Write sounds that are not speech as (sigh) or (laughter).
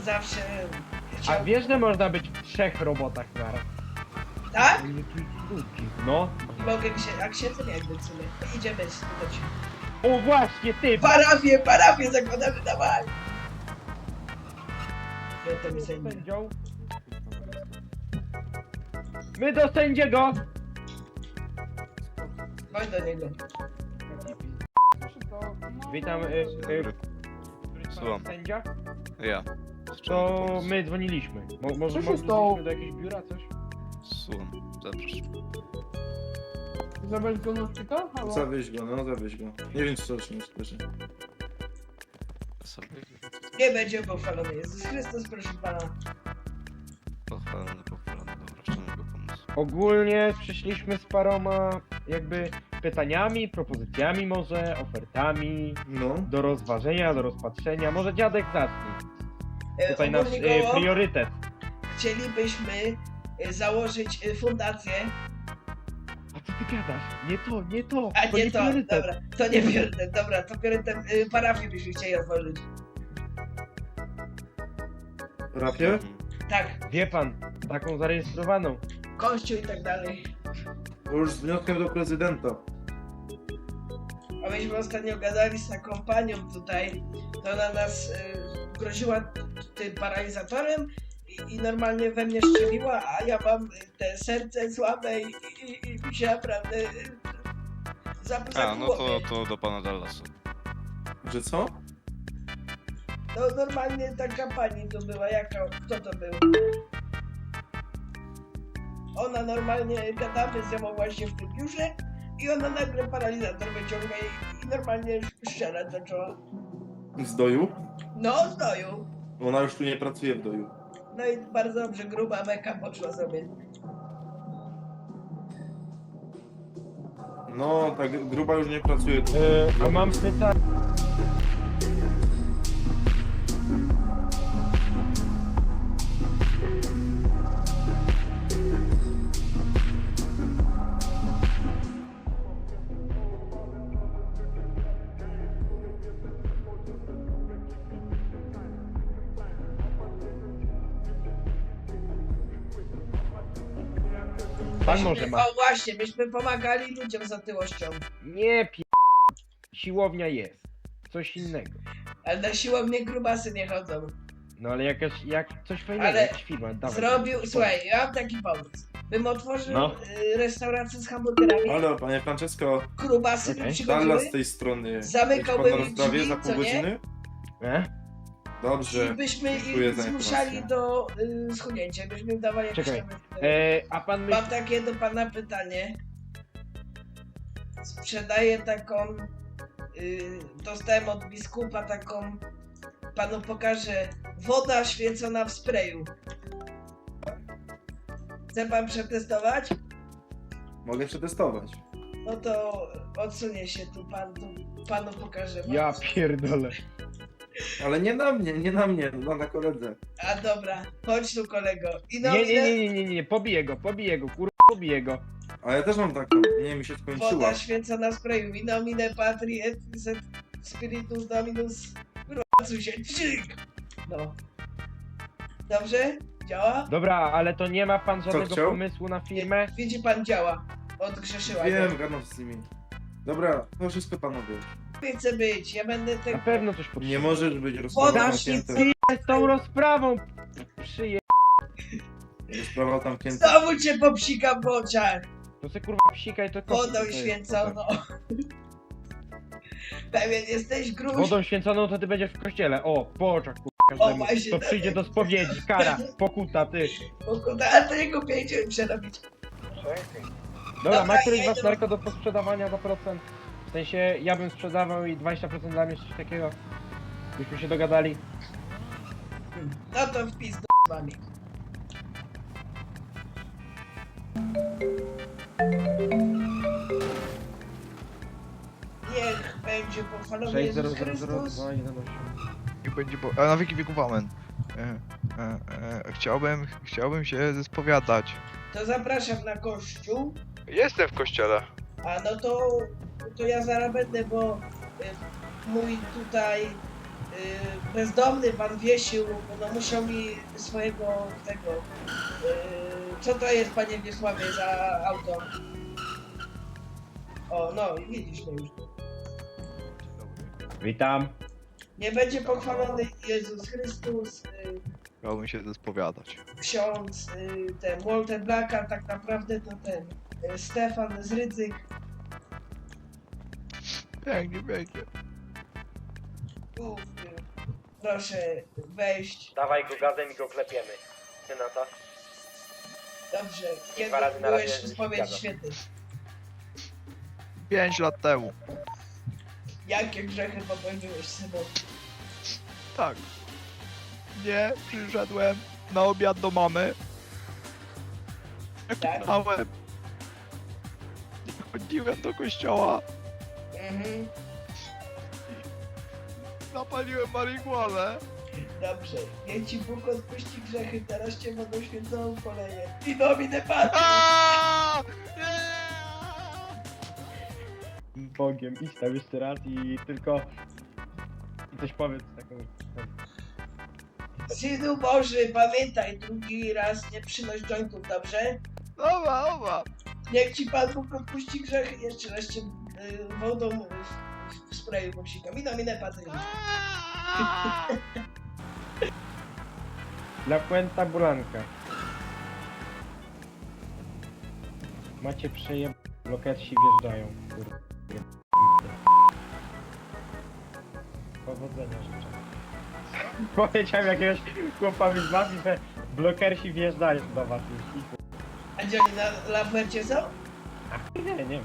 zawsze A chciał... wiesz, że można być w trzech robotach naraz? Tak? No. Mogę się, jak się to nie jakby w sumie. Idziemy spytać. O właśnie, ty! Parafię, parafię zakładamy, dawaj! Ja to mi zajmę. Sędzią. My do sędziego! Chodź do niego. Witam, y, y, Słucham. sędzia? Ja. To my dzwoniliśmy. Mo, może Co się mogliśmy stało? do jakiegoś biura, coś? Słucham. Zapraszam. Zabrać go na szpital? Halo? Zawieź go, no zawieź go. Nie wiem, czy to już nie skoczy. Sobie Nie będzie pochwalony Jezus Chrystus, proszę pana. pochwalony, pochwalony. Dobra, czym mogę pomóc? Ogólnie przyszliśmy z paroma jakby pytaniami, propozycjami może, ofertami No. do rozważenia, do rozpatrzenia. Może dziadek zacznij. E, Tutaj nasz koło priorytet. chcielibyśmy e, założyć e, fundację. A co ty gadasz? Nie to, nie to. A to nie to, priorytet. dobra, to nie priorytet, dobra, to priorytet e, parafię byśmy chcieli otworzyć. Rafię? Mhm. Tak, Wie pan, taką zarejestrowaną. kościół i tak dalej. To już z wnioskiem do prezydenta. A myśmy ostatnio gadali z taką panią tutaj, to ona nas e, groziła tym paralizatorem i, i normalnie we mnie strzeliła, a ja mam te serce słabe i, i, i mi się naprawdę A, no to, to do pana Dallasa. Że co? No normalnie taka pani to była, jaka, kto to był? Ona normalnie, gadamy z nią właśnie w tym biurze i ona nagle paralizator wyciąga i, i normalnie strzelać zaczęła. Z doju? No, znoju. Ona już tu nie pracuje w doju. No i bardzo dobrze, gruba meka poszła sobie. No, tak gruba już nie pracuje tu. Y, a mam pytanie. Pan może ma. O właśnie, myśmy pomagali ludziom z otyłością. Nie pi... Siłownia jest. Coś innego. Ale na siłownię grubasy nie chodzą. No ale jakaś, jak coś fajnego, Ale jakaś firma, dawaj. Zrobił, słuchaj, ja mam taki pomysł. Bym otworzył No. y, restaurację z hamburgerami, Halo, panie Francesco, grubasy by Okej. przychodziły. Z tej strony. Zamykałbym pan na rozprawie drzwi, za co pół nie? godziny? E? Dobrze. I byśmy dziękuję ich za zmuszali informację. do y, schudnięcia, byśmy im dawali jakieś Czekaj, tam... E, a pan myśli... Mam takie do pana pytanie. Sprzedaję taką. Y, dostałem od biskupa taką. Panu pokażę. Woda świecona w sprayu. Chce pan przetestować? Mogę przetestować. No to odsunie się tu pan, tu panu pokażę. Ja pierdolę. Ale nie na mnie, nie na mnie, no na koledze. A dobra, chodź tu kolego. I no Nie, nie, nie, nie, nie, nie, pobiję go, pobiję go, kurwa, pobiję go. A ja też mam taką. Nie, mi się skończyła. Woda święcona w sprayu. In nomine patri et set spiritus dominus. Rocu się, czyk! No. Dobrze? Działa? Dobra, ale to nie ma pan żadnego chciał? pomysłu na firmę? Widzi pan działa. Odgrzeszyła Wiem, gadam z nimi. Dobra, to wszystko panowie. Nie chcę być, ja będę Na pewno coś potrzeba. Nie możesz być zamknięta. święcona. Z tą rozprawą przyje... Rozprawa zamknięta. Znowu cię popsikam w oczach. To se kurwa psikaj to kopi, Wodą to jest święconą. (laughs) Pewien jesteś gruź. Wodą święconą to ty będziesz w kościele. O, po oczach kurwa O, każdemu. właśnie, To tak. przyjdzie do spowiedzi, kara, pokuta, ty. A to jego pięciu przerobić. Dobra, Dobra, ma któryś ja was idę. narko do posprzedawania za procent? W sensie, ja bym sprzedawał i 20% dla mnie, coś takiego. Byśmy się dogadali. No to wpis do wami. Niech będzie pochwalony Jezus 6000 Chrystus. 211. Niech będzie bo... A na wieki wieków amen. E, e, e, chciałbym, chciałbym się zespowiadać. To zapraszam na kościół. Jestem w kościele. A no to, to ja zaraz będę, bo y, mój tutaj bezdomny pan Wiesił, no muszą mi swojego tego... y, co to jest panie Wiesławie za auto? O, no i widzisz no już. Witam. Nie będzie pochwalony Jezus Chrystus, y, Chciałbym się zespowiadać. ksiądz, y, ten Walter Blacka, tak naprawdę to ten y, Stefan z Rydzyk. Pięknie, pięknie. Tu, y, proszę wejść. Dawaj go gazem i go klepiemy. Ty na to? Dobrze, kiedy Dwa razy na byłeś razie spowiedź zgadzam. Pięć lat temu. Jakie grzechy popełniłeś, synu? Tak. Nie, przyszedłem na obiad do mamy. Tak? Małem. Nie chodziłem do kościoła. Mhm, Zapaliłem marihuanę. dobrze. Niech ci Bóg odpuści grzechy, teraz cię wodą święconą poleje. I nomine Patris! Aaaa! Bogiem, idź tam jeszcze raz i tylko... I coś powiedz taką... Synu Boży, pamiętaj, drugi raz nie przynoś jointów, dobrze? Dobra, dobra. Niech ci Pan Bóg odpuści grzechy, jeszcze raz cię wodą w, w sprayu nomine Patris. Aaaa! La Puenta Bulanka. Macie przejem... Lokersi wjeżdżają. Kurde. Powodzenia życzę. (laughs) Powiedziałem jakiegoś chłopowi z mafii, że blokersi wjeżdżają do was już. A gdzie oni na Lambercie są? I- Nie, nie wiem.